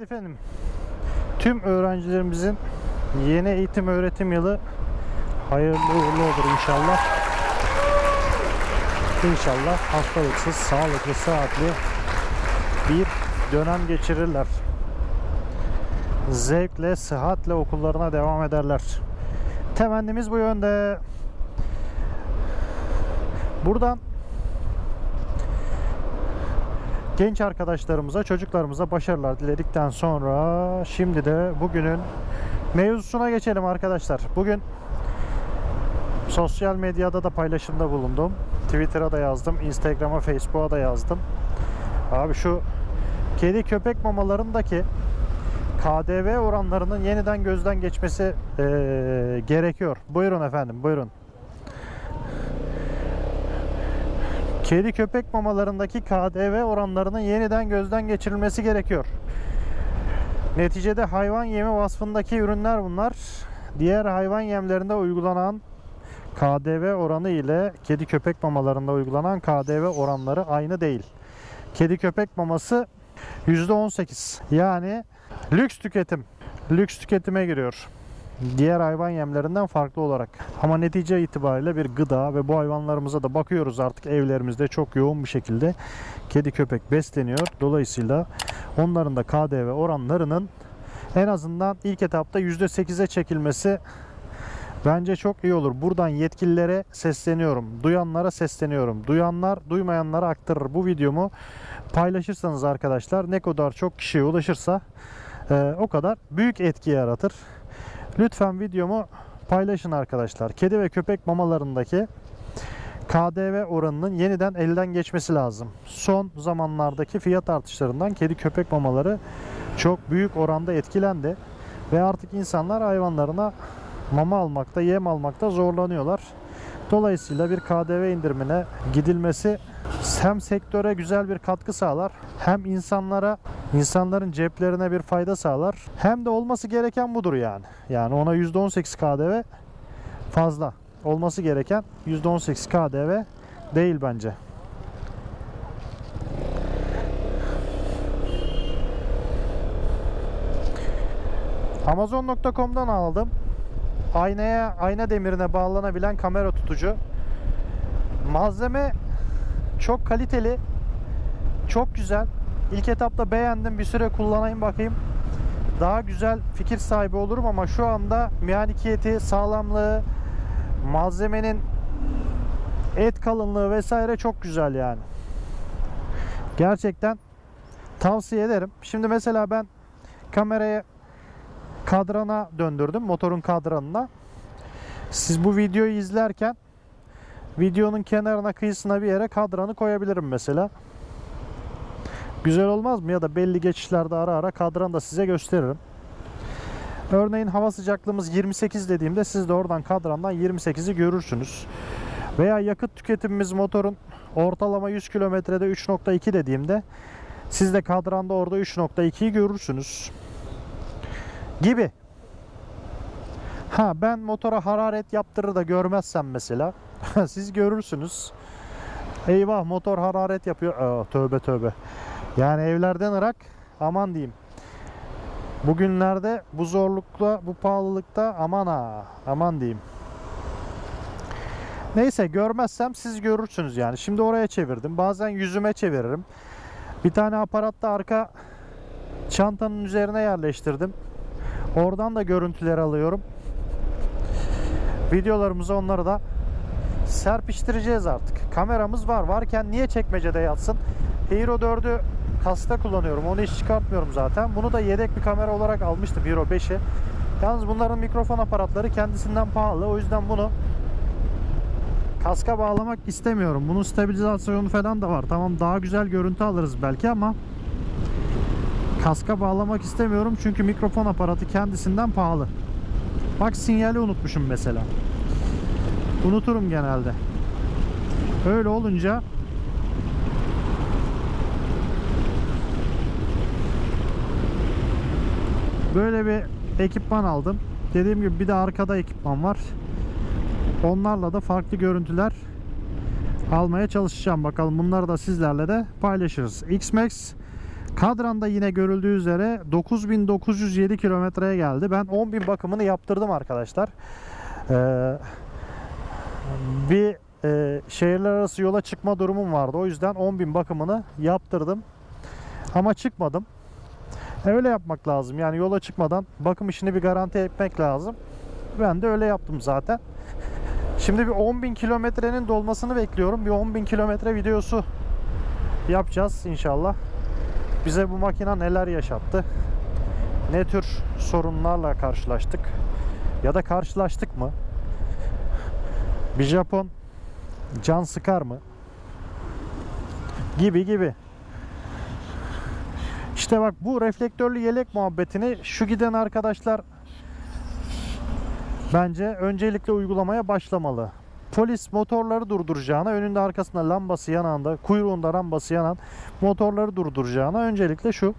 Evet efendim. Tüm öğrencilerimizin yeni eğitim öğretim yılı hayırlı uğurlu olur inşallah. İnşallah hastalıksız, sağlıklı, sıhhatli bir dönem geçirirler. Zevkle, sıhhatle okullarına devam ederler. Temennimiz bu yönde. Buradan genç arkadaşlarımıza, çocuklarımıza başarılar diledikten sonra şimdi de bugünün mevzusuna geçelim arkadaşlar. Bugün sosyal medyada da paylaşımda bulundum. Twitter'a da yazdım, Instagram'a, Facebook'a da yazdım. Abi şu kedi köpek mamalarındaki KDV oranlarının yeniden gözden geçmesi eee, gerekiyor. Buyurun efendim, buyurun. Kedi köpek mamalarındaki KDV oranlarının yeniden gözden geçirilmesi gerekiyor. Neticede hayvan yemi vasfındaki ürünler bunlar. Diğer hayvan yemlerinde uygulanan KDV oranı ile kedi köpek mamalarında uygulanan KDV oranları aynı değil. Kedi köpek maması %18. Yani lüks tüketim. Lüks tüketime giriyor. Diğer hayvan yemlerinden farklı olarak. Ama netice itibariyle bir gıda ve bu hayvanlarımıza da bakıyoruz artık evlerimizde çok yoğun bir şekilde kedi köpek besleniyor. Dolayısıyla onların da KDV oranlarının en azından ilk etapta %8'e çekilmesi bence çok iyi olur. Buradan yetkililere sesleniyorum. Duyanlara sesleniyorum. Duyanlar duymayanlara aktarır. Bu videomu paylaşırsanız arkadaşlar ne kadar çok kişiye ulaşırsa e, o kadar büyük etki yaratır. Lütfen videomu paylaşın arkadaşlar. Kedi ve köpek mamalarındaki KDV oranının yeniden elden geçmesi lazım. Son zamanlardaki fiyat artışlarından kedi köpek mamaları çok büyük oranda etkilendi ve artık insanlar hayvanlarına mama almakta, yem almakta zorlanıyorlar. Dolayısıyla bir KDV indirimine gidilmesi hem sektöre güzel bir katkı sağlar, hem insanlara, insanların ceplerine bir fayda sağlar. Hem de olması gereken budur yani. Yani ona %18 KDV fazla. Olması gereken %18 KDV değil bence. Amazon.com'dan aldım. Aynaya, ayna demirine bağlanabilen kamera tutucu. Malzeme çok kaliteli. Çok güzel. İlk etapta beğendim. Bir süre kullanayım bakayım. Daha güzel fikir sahibi olurum ama şu anda mehanikiyeti, sağlamlığı, malzemenin et kalınlığı vesaire çok güzel yani. Gerçekten tavsiye ederim. Şimdi mesela ben kamerayı kadrana döndürdüm. Motorun kadranına. Siz bu videoyu izlerken videonun kenarına kıyısına bir yere kadranı koyabilirim mesela. Güzel olmaz mı? Ya da belli geçişlerde ara ara kadranı da size gösteririm. Örneğin hava sıcaklığımız 28 dediğimde siz de oradan kadrandan 28'i görürsünüz. Veya yakıt tüketimimiz motorun ortalama 100 kilometrede 3.2 dediğimde siz de kadranda orada 3.2'yi görürsünüz. Gibi. Ha ben motora hararet yaptırır da görmezsem mesela siz görürsünüz. Eyvah motor hararet yapıyor. Aa, tövbe tövbe. Yani evlerden ırak aman diyeyim. Bugünlerde bu zorlukla, bu pahalılıkta aman ha, aman diyeyim. Neyse görmezsem siz görürsünüz yani. Şimdi oraya çevirdim. Bazen yüzüme çeviririm. Bir tane aparatta arka çantanın üzerine yerleştirdim. Oradan da görüntüler alıyorum. Videolarımızı onları da serpiştireceğiz artık. Kameramız var. Varken niye çekmecede yatsın? Hero 4'ü kasta kullanıyorum. Onu hiç çıkartmıyorum zaten. Bunu da yedek bir kamera olarak almıştım Hero 5'i. Yalnız bunların mikrofon aparatları kendisinden pahalı. O yüzden bunu kaska bağlamak istemiyorum. Bunun stabilizasyonu falan da var. Tamam daha güzel görüntü alırız belki ama kaska bağlamak istemiyorum çünkü mikrofon aparatı kendisinden pahalı. Bak sinyali unutmuşum mesela. Unuturum genelde. Öyle olunca böyle bir ekipman aldım. Dediğim gibi bir de arkada ekipman var. Onlarla da farklı görüntüler almaya çalışacağım. Bakalım bunları da sizlerle de paylaşırız. X-Max Kadran'da yine görüldüğü üzere 9907 kilometreye geldi. Ben 10.000 bakımını yaptırdım arkadaşlar. Ee, bir e, şehirler arası yola çıkma durumum vardı. O yüzden 10.000 bakımını yaptırdım. Ama çıkmadım. Öyle yapmak lazım. Yani yola çıkmadan bakım işini bir garanti etmek lazım. Ben de öyle yaptım zaten. Şimdi bir 10.000 kilometrenin dolmasını bekliyorum. Bir 10.000 kilometre videosu yapacağız inşallah. Bize bu makina neler yaşattı? Ne tür sorunlarla karşılaştık? Ya da karşılaştık mı? Bir Japon can sıkar mı? Gibi gibi. İşte bak bu reflektörlü yelek muhabbetini şu giden arkadaşlar bence öncelikle uygulamaya başlamalı. Polis motorları durduracağına, önünde arkasında lambası yananda, kuyruğunda lambası yanan motorları durduracağına öncelikle şu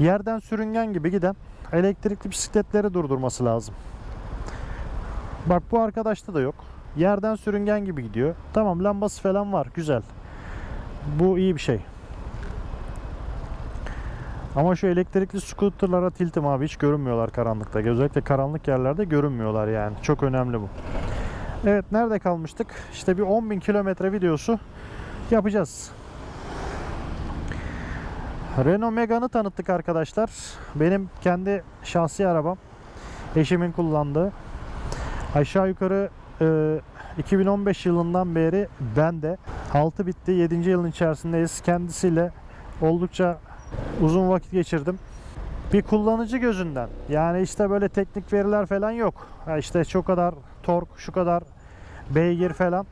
yerden sürüngen gibi giden elektrikli bisikletleri durdurması lazım. Bak bu arkadaşta da yok. Yerden sürüngen gibi gidiyor. Tamam lambası falan var. Güzel. Bu iyi bir şey. Ama şu elektrikli scooterlara tiltim abi hiç görünmüyorlar karanlıkta. Özellikle karanlık yerlerde görünmüyorlar yani. Çok önemli bu. Evet nerede kalmıştık? İşte bir 10.000 kilometre videosu yapacağız. Renault Megane'ı tanıttık arkadaşlar. Benim kendi şahsi arabam. Eşimin kullandığı. Aşağı yukarı e, 2015 yılından beri ben de 6 bitti 7. yılın içerisindeyiz. Kendisiyle oldukça uzun vakit geçirdim. Bir kullanıcı gözünden yani işte böyle teknik veriler falan yok. Ha işte şu kadar tork, şu kadar beygir falan,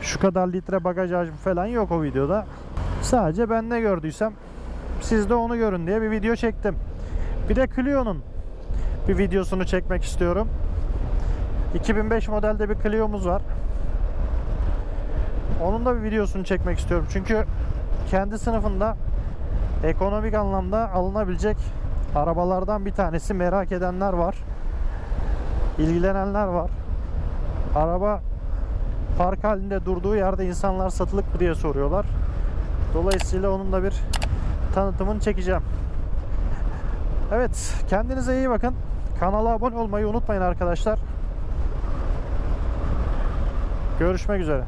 şu kadar litre bagaj hacmi falan yok o videoda. Sadece ben ne gördüysem siz de onu görün diye bir video çektim. Bir de Clio'nun bir videosunu çekmek istiyorum. 2005 modelde bir Clio'muz var. Onun da bir videosunu çekmek istiyorum. Çünkü kendi sınıfında ekonomik anlamda alınabilecek arabalardan bir tanesi merak edenler var. İlgilenenler var. Araba park halinde durduğu yerde insanlar satılık mı diye soruyorlar. Dolayısıyla onun da bir tanıtımını çekeceğim. Evet, kendinize iyi bakın. Kanala abone olmayı unutmayın arkadaşlar. Görüşmek üzere.